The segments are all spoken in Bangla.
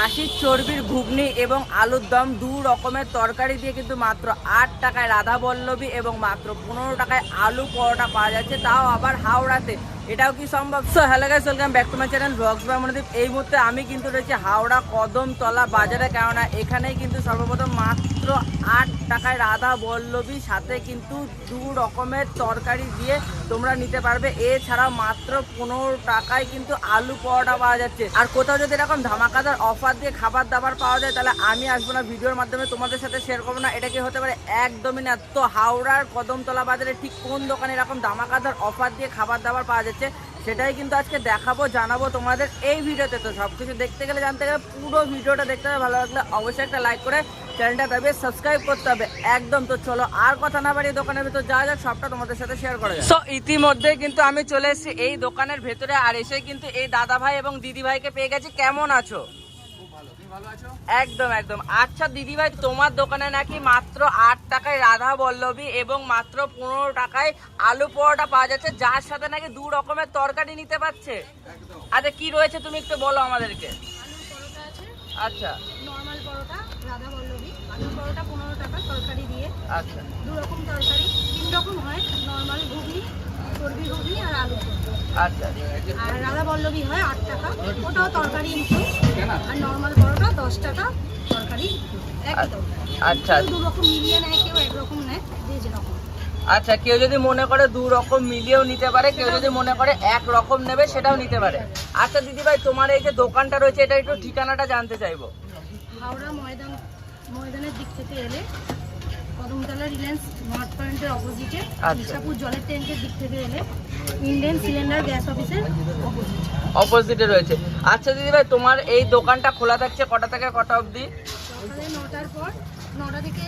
খাসির চর্বির ঘুগনি এবং আলুর দম দু রকমের তরকারি দিয়ে কিন্তু মাত্র আট টাকায় রাধা বল্লভী এবং মাত্র পনেরো টাকায় আলু পরোটা পাওয়া যাচ্ছে। তাও আবার হাওড়াতে। এটাও কি সম্ভব? So hello guys welcome back to my channel blogs by এই মুহূর্তে আমি কিন্তু রয়েছি হাওড়া কদমতলা বাজারে। কেননা এখানেই কিন্তু সর্বপ্রথম আট টাকায় রাধা বল্লভী সাথে কিন্তু দু রকমের তরকারি দিয়ে তোমরা নিতে পারবে। এছাড়াও মাত্র পনেরো টাকায় কিন্তু আলু পরোটা পাওয়া যাচ্ছে। আর কোথাও যদি এরকম ধামাকাদার অফার দিয়ে খাবার দাবার পাওয়া যায়, তাহলে আমি আসব না ভিডিওর মাধ্যমে, তোমাদের সাথে শেয়ার করব না। এটা কি হতে পারে? একদমই না। তো হাওড়ার কদমতলা বাজারে ঠিক কোন দোকানে এরকম ধামাকাদার অফার দিয়ে খাবার দাবার পাওয়া যাচ্ছে, সেটাই কিন্তু আজকে দেখাবো, জানাব তোমাদের এই ভিডিওতে। তো সব কিছু দেখতে গেলে, জানতে গেলে পুরো ভিডিওটা দেখতে হবে। ভালো লাগলে অবশ্যই একটা লাইক করে চ্যানেলটা তবে সাবস্ক্রাইব করতে হবে। একদম তো চলো আর কথা না বাড়িয়ে দোকানের ভিতর যা যাক সবটা তোমাদের সাথে শেয়ার করা যায় সো ইতিমধ্যে কিন্তু আমি চলে এসেছি এই দোকানের ভেতরে আর এসে কিন্তু এই দাদা ভাই এবং দিদি ভাইকে পেয়ে গেছি। কেমন আছো? একদম একদম। আচ্ছা দিদি ভাই তোমার দোকানে নাকি মাত্র আট টাকায় রাধা বল্লভী এবং মাত্র পনেরো টাকায় আলু পরোটা পাওয়া যাচ্ছে যার সাথে নাকি দু রকমের তরকারি নিতে পারছে? আচ্ছা কি রয়েছে তুমি একটু বলো আমাদেরকে। আচ্ছা। Normal paratha radhaballabhi. আলুর পরোটা পনেরো টাকা তরকারি দিয়ে। আচ্ছা। দু রকম তরকারি। তিন রকম হয় নর্মাল ঘুগনি চর্বি ঘুগনি আর আলু আচ্ছা। আর রাধা বল্লভী হয় আট টাকা। ওটাও তরকারি ইনক্লুড আর নর্মাল পরোটা দশ টাকা তরকারি। একই তরকারি আচ্ছা। দু রকম মিলিয়ে নেয় কেউ একরকম নেয় যে যেরকম। আচ্ছা কেউ যদি মনে করে দু রকম মিলিয়েও নিতে পারে কেউ যদি মনে করে এক রকম নেবে সেটাও নিতে পারে। আচ্ছা দিদি ভাই তোমার এই যে দোকানটা রয়েছে এটা একটু ঠিকানাটা জানতে চাইব। হাওড়া ময়দান ময়দানের দিক থেকে এলে কদমতলা রিলায়েন্স নর্থ পয়েন্টের অপোজিটে আচ্ছা। মির্জাপুর জলের ট্যাঙ্কের দিক থেকে এলে ইন্ডিয়ান সিলিন্ডার গ্যাস অফিসের অপোজিট। অপোজিটে রয়েছে। আচ্ছা দিদি ভাই তোমার এই দোকানটা খোলা থাকছে কটা থেকে কটা অবধি? সকালে নটার পর নটা থেকে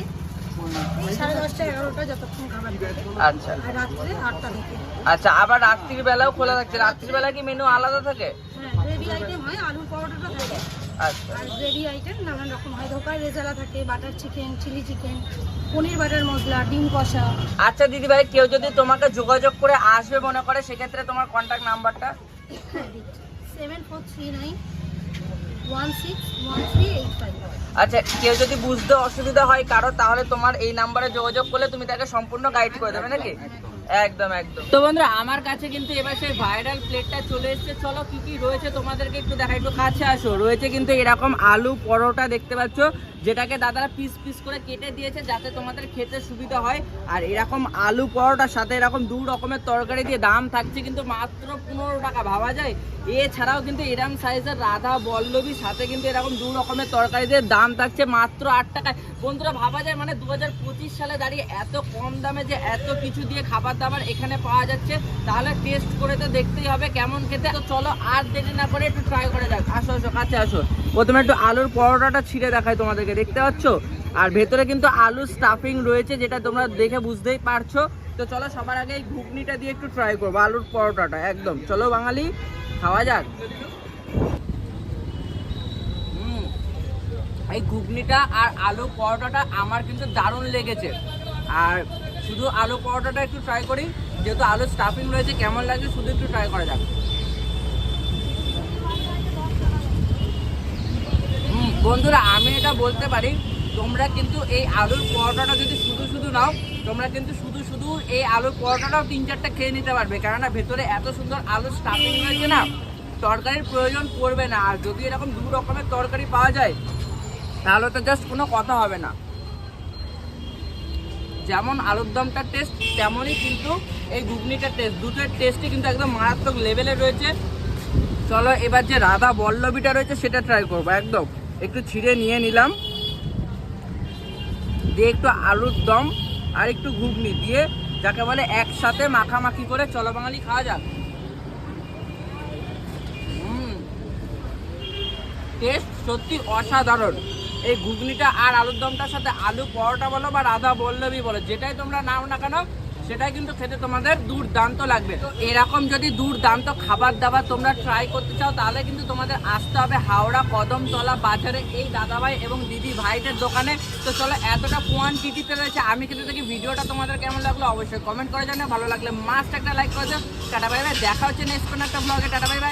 আচ্ছা। আচ্ছা আবার রাত্রির বেলাও খোলা থাকছে। রাত্রির বেলা কি মেনু আলাদা থাকে? আইটেম আচ্ছা। নানান রকম হয় থাকে butter chicken chilli chicken paneer butter masala ডিম কষা আচ্ছা দিদি ভাই কেউ যদি তোমাকে যোগাযোগ করে আসবে মনে করে, সেক্ষেত্রে তোমার কন্ট্যাক্ট নাম্বারটা সেভেন ফোর থ্রি নাইন আচ্ছা কেউ যদি বুঝতে অসুবিধা হয় কারও তাহলে তোমার এই নাম্বারে যোগাযোগ করলে তুমি তাকে সম্পূর্ণ গাইড করে দেবে নাকি? একদম একদম। তো বন্ধুরা, আমার কাছে কিন্তু এবার সেই ভাইরাল প্লেটটা চলে এসেছে। চলো, কি কি রয়েছে তোমাদেরকে একটু দেখা কাছে আসো। রয়েছে কিন্তু এরকম আলু পরোটা দেখতে পাচ্ছ, যেটাকে দাদারা পিস পিস করে কেটে দিয়েছে যাতে তোমাদের খেতে সুবিধা হয়। আর এরকম আলু পরোটার সাথে এরকম দু রকমের তরকারি দিয়ে দাম থাকছে কিন্তু মাত্র পনেরো টাকা, ভাবা যায়? এছাড়াও কিন্তু এরকম সাইজের রাধা বল্লভী সাথে কিন্তু এরকম দু রকমের তরকারি দিয়ে দাম থাকছে মাত্র আট টাকায়। বন্ধুরা, ভাবা যায় মানে দু হাজার পঁচিশ সালে দাঁড়িয়ে এত কম দামে যে এত কিছু দিয়ে খাবার দাবার এখানে পাওয়া যাচ্ছে। তাহলে টেস্ট করে তো দেখতেই হবে কেমন খেতে। তো চলো আর দেরি না করে একটু ট্রাই করে যাক। আসো আসো, কাছে আসো। প্রথমে একটু আলুর পরোটাটা ছিঁড়ে দেখায় তোমাদেরকে। দেখতে পাচ্ছ? আর ভেতরে কিন্তু আলু স্টাফিং রয়েছে, যেটা তোমরা দেখে বুঝতেই পারছ। তো চলো সবার আগে এই ঘুগনিটা দিয়ে একটু ট্রাই করব, আলুর পরোটাটা। একদম। চলো বাঙালি, খাওয়া যাক। এই ঘুগনিটা আর আলু পরোটাটা আমার কিন্তু দারুণ লেগেছে। আর শুধু আলু পরোটাটা একটু ট্রাই করি। যেহেতু আলু স্টাফিং রয়েছে, কেমন লাগে শুধু একটু ট্রাই করা যাক। বন্ধুরা, আমি এটা বলতে পারি, তোমরা কিন্তু এই আলুর পরোটাটা যদি শুধু শুধু নাও, তোমরা কিন্তু শুধু শুধু এই আলুর পরোটাটাও তিন চারটা খেয়ে নিতে পারবে। কেননা ভেতরে এত সুন্দর আলুর স্টাফিং রয়েছে না, তরকারির প্রয়োজন পড়বে না। আর যদি এরকম দু রকমের তরকারি পাওয়া যায়, তাহলে তো জাস্ট কোনো কথা হবে না। যেমন আলুর দমটার টেস্ট তেমনই কিন্তু এই ঘুগনিটার টেস্ট দুটোর টেস্টই কিন্তু একদম মারাত্মক লেভেলে রয়েছে। চলো এবার যে রাধা বল্লভীটা রয়েছে, সেটা ট্রাই করব, একদম। একটু ছিঁড়ে নিয়ে নিলাম। দিয়ে একটু আলুর দম আর একটু ঘুগনি দিয়ে যাকে বলে একসাথে মাখামাখি করে চলো বাঙালি খাওয়া যাক। টেস্ট সত্যি অসাধারণ। এই ঘুগনিটা আর আলুর দমটার সাথে আলু পরোটা বলো বা রাধা বল্লভী বলো, যেটাই তোমরা নাও না কেন, সেটাই কিন্তু খেতে তোমাদের দুর্দান্ত লাগবে। তো এরকম যদি দুর্দান্ত খাবার দাবার তোমরা ট্রাই করতে চাও, তাহলে কিন্তু তোমাদের আসতে হবে হাওড়া কদমতলা বাজারে এই দাদাভাই এবং দিদি ভাইদের দোকানে। তো চলো, এতটা কোয়ান্টিটিতে রয়েছে, আমি কিন্তু দেখি ভিডিওটা তোমাদের কেমন লাগল, অবশ্যই কমেন্ট করে জানো ভালো লাগলে মাস্ট একটা লাইক করে দাও। টাটা বাই বাই দেখা হচ্ছে নেক্সট কোনো একটা ব্লগে টাটা ভাই বাই